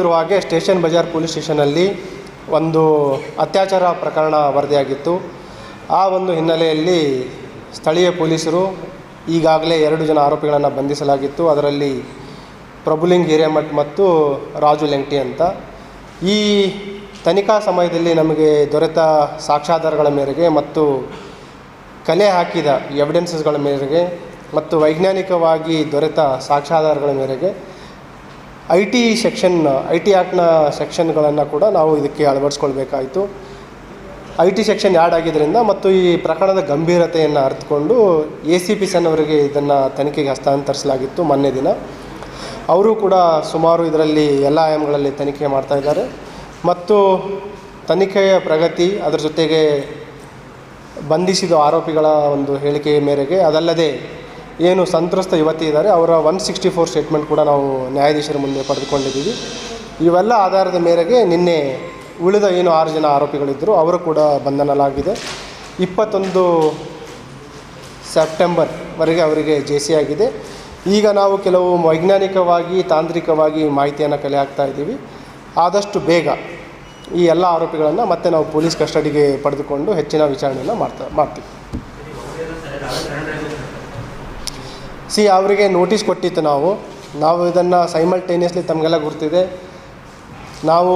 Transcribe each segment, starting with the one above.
ಇರುವ ಹಾಗೆ station Bazaar police ಸ್ಟೇಷನಲ್ಲಿ ಒಂದು ಅತ್ಯಾಚಾರ ಪ್ರಕರಣ ವರದಿಯಾಗಿತ್ತು. ಆ ಒಂದು ಹಿನ್ನೆಲೆಯಲ್ಲಿ ಸ್ಥಳೀಯ ಪೊಲೀಸರು ಈಗಾಗಲೇ ಎರಡು ಜನ ಆರೋಪಿಗಳನ್ನು ಬಂಧಿಸಲಾಗಿತ್ತು. ಅದರಲ್ಲಿ ಪ್ರಭುಲಿಂಗ್ ಹಿರೇಮಠ್ ಮತ್ತು ರಾಜು ಲೆಂಕ್ಟಿ ಅಂತ. ಈ ತನಿಖಾ ಸಮಯದಲ್ಲಿ ನಮಗೆ ದೊರೆತ ಸಾಕ್ಷ್ಯಾಧಾರಗಳ ಮೇರೆಗೆ ಮತ್ತು ಕಲೆ ಹಾಕಿದ ಎವಿಡೆನ್ಸಸ್ಗಳ ಮೇರೆಗೆ ಮತ್ತು ವೈಜ್ಞಾನಿಕವಾಗಿ ದೊರೆತ ಸಾಕ್ಷ್ಯಾಧಾರಗಳ ಮೇರೆಗೆ I T section, I T ಆ್ಯಕ್ಟ್ನ ಸೆಕ್ಷನ್ಗಳನ್ನು ಕೂಡ ನಾವು ಇದಕ್ಕೆ ಅಳವಡಿಸ್ಕೊಳ್ಬೇಕಾಯಿತು. ಐ ಟಿ ಸೆಕ್ಷನ್ ಆ್ಯಡ್ ಆಗಿದ್ದರಿಂದ ಮತ್ತು ಈ ಪ್ರಕರಣದ ಗಂಭೀರತೆಯನ್ನು ಅರ್ಥಕೊಂಡು ಎ ಸಿ ಪಿ ಸನ್ ಅವರಿಗೆ ಇದನ್ನು ತನಿಖೆಗೆ ಹಸ್ತಾಂತರಿಸಲಾಗಿತ್ತು ಮೊನ್ನೆ ದಿನ. ಅವರು ಕೂಡ ಸುಮಾರು ಇದರಲ್ಲಿ ಎಲ್ಲ ಆಯಾಮಗಳಲ್ಲಿ ತನಿಖೆ ಮಾಡ್ತಾ ಇದ್ದಾರೆ. ಮತ್ತು ತನಿಖೆಯ ಪ್ರಗತಿ ಅದರ ಜೊತೆಗೆ ಬಂಧಿಸಿದ ಆರೋಪಿಗಳ ಒಂದು ಹೇಳಿಕೆಯ ಮೇರೆಗೆ ಅದಲ್ಲದೆ ಏನು ಸಂತ್ರಸ್ತ ಯುವತಿ ಇದ್ದಾರೆ, ಅವರ ಒನ್ ಸಿಕ್ಸ್ಟಿ ಫೋರ್ ಸ್ಟೇಟ್ಮೆಂಟ್ ಕೂಡ ನಾವು ನ್ಯಾಯಾಧೀಶರ ಮುಂದೆ ಪಡೆದುಕೊಂಡಿದ್ದೀವಿ. ಇವೆಲ್ಲ ಆಧಾರದ ಮೇರೆಗೆ ನಿನ್ನೆ ಉಳಿದ ಏನು ಆರು ಜನ ಆರೋಪಿಗಳಿದ್ದರು ಅವರು ಕೂಡ ಬಂಧನಲಾಗಿದೆ. ಇಪ್ಪತ್ತೊಂದು ಸೆಪ್ಟೆಂಬರ್ವರೆಗೆ ಅವರಿಗೆ ಜೆ ಸಿ ಆಗಿದೆ. ಈಗ ನಾವು ಕೆಲವು ವೈಜ್ಞಾನಿಕವಾಗಿ, ತಾಂತ್ರಿಕವಾಗಿ ಮಾಹಿತಿಯನ್ನು ಕಲೆ ಹಾಕ್ತಾ ಇದ್ದೀವಿ. ಆದಷ್ಟು ಬೇಗ ಈ ಎಲ್ಲ ಆರೋಪಿಗಳನ್ನು ಮತ್ತೆ ನಾವು ಪೊಲೀಸ್ ಕಸ್ಟಡಿಗೆ ಪಡೆದುಕೊಂಡು ಹೆಚ್ಚಿನ ವಿಚಾರಣೆಯನ್ನು ಮಾಡ್ತಾ, ಮಾಡ್ತೀವಿ. ಸಿ, ಅವರಿಗೆ ನೋಟಿಸ್ ಕೊಟ್ಟಿತ್ತು ನಾವು. ನಾವು ಇದನ್ನು ಸೈಮಲ್ಟೇನಿಯಸ್ಲಿ ತಮಗೆಲ್ಲ ಗುರ್ತಿದೆ. ನಾವು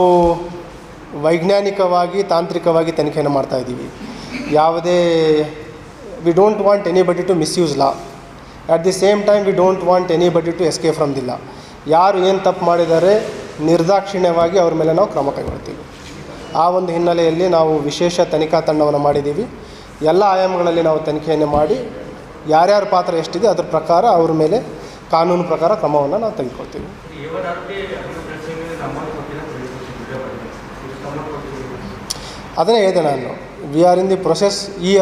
ವೈಜ್ಞಾನಿಕವಾಗಿ, ತಾಂತ್ರಿಕವಾಗಿ ತನಿಖೆಯನ್ನು ಮಾಡ್ತಾ ಇದ್ದೀವಿ. ಯಾವುದೇ we don't want anybody to misuse law at the same time we don't want anybody to escape from the ಯಾರು ಏನು ತಪ್ಪು ಮಾಡಿದ್ದಾರೆ, ನಿರ್ದಾಕ್ಷಿಣ್ಯವಾಗಿ ಅವ್ರ ಮೇಲೆ ನಾವು ಕ್ರಮ ಕೈಗೊಳ್ತೀವಿ. ಆ ಒಂದು ಹಿನ್ನೆಲೆಯಲ್ಲಿ ನಾವು ವಿಶೇಷ ತನಿಖಾ ತಂಡವನ್ನು ಮಾಡಿದ್ದೀವಿ. ಎಲ್ಲ ಆಯಾಮಗಳಲ್ಲಿ ನಾವು ತನಿಖೆಯನ್ನು ಮಾಡಿ ಯಾರ್ಯಾರ ಪಾತ್ರ ಎಷ್ಟಿದೆ ಅದ್ರ ಪ್ರಕಾರ ಅವ್ರ ಮೇಲೆ ಕಾನೂನು ಪ್ರಕಾರ ಕ್ರಮವನ್ನು ನಾವು ತೆಗೆದುಕೊಳ್ತೀವಿ. ಅದನ್ನೇ ಹೇಳಿದೆ ನಾನು. We are in the process ಈ